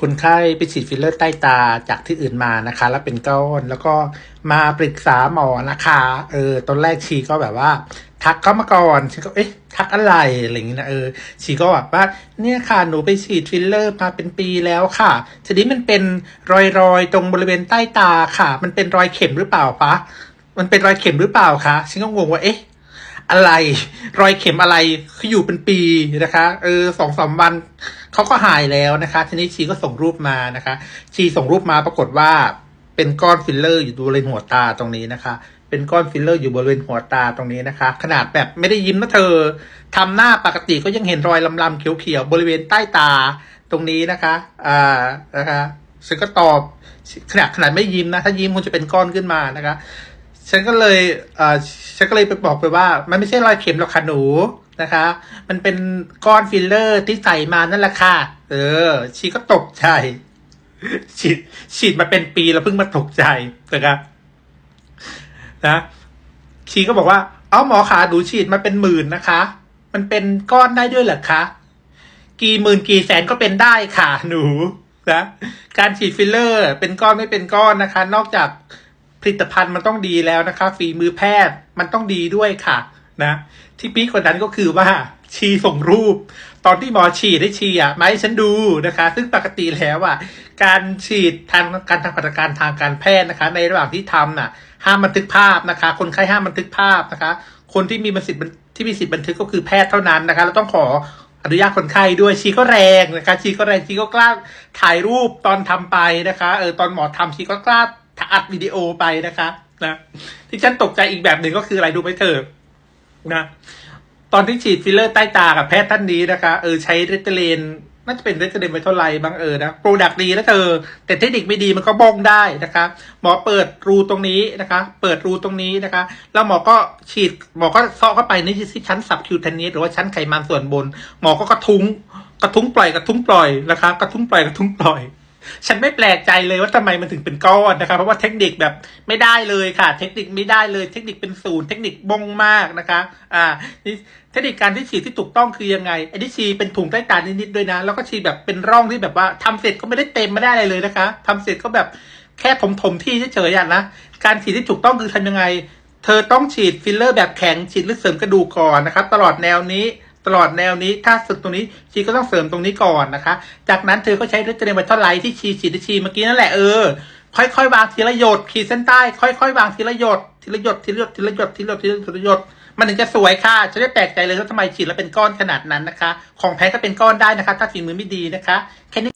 คนไข้ไปฉีดฟิลเลอร์ใต้ตาจากที่อื่นมานะคะ แล้วเป็นก้อนแล้วก็มาปรึกษาหมอนะคะเออตอนแรกชีก็แบบว่า ทักเข้ามาก่อนชีก็เอ๊ะทักอะไรอะไรอย่างงี้นะเออชีก็แบบว่าเนี่ยค่ะหนูไปฉีดฟิลเลอร์มาเป็นปีแล้วค่ะทีนี้มันเป็นรอยๆตรงบริเวณใต้ตาค่ะ มันเป็นรอยเข็มหรือเปล่าคะมันเป็นรอยเข็มหรือเปล่าคะฉันก็งงว่าเอ๊ะ อะไร รอยเข็มอะไรคืออยู่เป็นปีนะคะเออสองสามวันเขาก็หายแล้วนะคะ ทีนี้ชีก็ส่งรูปมานะคะ ชีส่งรูปมาปรากฏว่าเป็นก้อนฟิลเลอร์อยู่บริเวณหัวตาตรงนี้นะคะ เป็นก้อนฟิลเลอร์อยู่บริเวณหัวตาตรงนี้นะคะ ขนาดแบบไม่ได้ยิ้มนะเธอทำหน้าปกติก็ยังเห็นรอยลำๆเขียวๆบริเวณใต้ตาตรงนี้นะคะ อ่า นะคะฉันก็ตอบขนาดขนาดไม่ยิ้มนะ ถ้ายิ้มคงจะเป็นก้อนขึ้นมานะคะ ฉันก็เลยเอ่อฉันก็เลยไปบอกไปว่า มันไม่ใช่รอยเข็มหรอกค่ะหนูนะคะ มันเป็นก้อนฟิลเลอร์ที่ใส่มานั่นแหละค่ะ เออ ชีก็ตกใจ ฉีด ฉีดมาเป็นปีแล้วเพิ่งมาตกใจนะครับ นะ ชีก็บอกว่า เอ้าหมอขาดูฉีดมาเป็นหมื่นนะคะ มันเป็นก้อนได้ด้วยเหรอคะ กี่หมื่นกี่แสนก็เป็นได้ค่ะ หนู นะ การฉีดฟิลเลอร์ เป็นก้อนไม่เป็นก้อนนะคะ นอกจาก ผลิตภัณฑ์มันต้องดีแล้วนะคะฝีมือแพทย์มันต้องดีด้วยค่ะนะที่พีกว่านั้นก็คือว่าชีส่งรูป ตอนที่หมอฉีดให้ชีอะมาให้ฉันดูนะคะ ซึ่งปกติแล้วอะการฉีดทางการทางปฏิการทางการแพทย์นะคะ ในระหว่างที่ทำน่ะห้ามบันทึกภาพนะคะ คนไข้ห้ามบันทึกภาพนะคะ คนที่มีสิทธิ์ที่มีสิทธิ์บันทึกก็คือแพทย์เท่านั้นนะคะแล้วต้องขออนุญาตคนไข้ด้วยชีก็แรงนะคะชีก็แรงชีก็กล้าถ่ายรูปตอนทำไปนะคะเออตอนหมอทำชีก็กล้า อัดวิดีโอไปนะคะนะที่ฉันตกใจอีกแบบหนึ่งก็คืออะไรดูไหมเธอนะตอนที่ฉีดฟิลเลอร์ใต้ตากับแพทย์ท่านนี้นะคะ เออใช้เรตเตเลนน่าจะเป็นเรตเตเลนไปเท่าไหร่บางเออนะโปรดักต์ดีนะเธอ แต่เทคนิคไม่ดีมันก็บ้องได้นะคะหมอเปิดรูตรงนี้นะคะ เปิดรูตรงนี้นะคะ แล้วหมอก็ฉีดหมอก็เซาะเข้าไปในที่ชั้นสับคิวเทนนิสหรือว่าชั้นไขมันส่วนบน หมอก็กระทุ้งกระทุ้งปล่อยกระทุ้งปล่อยนะคะ กระทุ้งปล่อยกระทุ้งปล่อย ฉันไม่แปลกใจเลยว่าทำไมมันถึงเป็นก้อนนะคะ เพราะว่าเทคนิคแบบไม่ได้เลยค่ะ เทคนิคไม่ได้เลย เทคนิคเป็นศูนย์เทคนิคบงมากนะคะ อ่านี่เทคนิคการที่ฉีดที่ถูกต้องคือยังไงไอ้ที่ฉีดเป็นถุงใต้ตานิดๆด้วยนะ แล้วก็ฉีดแบบเป็นร่องที่แบบว่าทำเสร็จก็ไม่ได้เต็มไม่ได้อะไรเลยนะคะทำเสร็จก็แบบแค่ถมๆที่เฉยๆอะนะการฉีดที่ถูกต้องคือทำยังไง เธอต้องฉีดฟิลเลอร์แบบแข็งฉีดลึกเสริมกระดูกก่อนนะครับ ตลอดแนวนี้ ตลอดแนวนี้ ถ้าสึกตรงนี้ชีก็ต้องเสริมตรงนี้ก่อนนะคะ จากนั้นเธอก็ใช้เรตเตอร์เนวัตไลท์ที่ชีฉีดที่ชีเมื่อกี้นั่นแหละเออค่อยๆวางทีละหยดขีดเส้นใต้ ค่อยๆวางทีละหยดทีละหยดทีละหยดทีละหยดทีละหยดทีละหยดมันถึงจะสวยค่ะฉันไม่แปลกใจเลยว่าทำไมฉีดแล้วเป็นก้อนขนาดนั้นนะคะ ของแพ้ก็เป็นก้อนได้นะคะ ถ้าฝีมือไม่ดีนะคะแค่นี้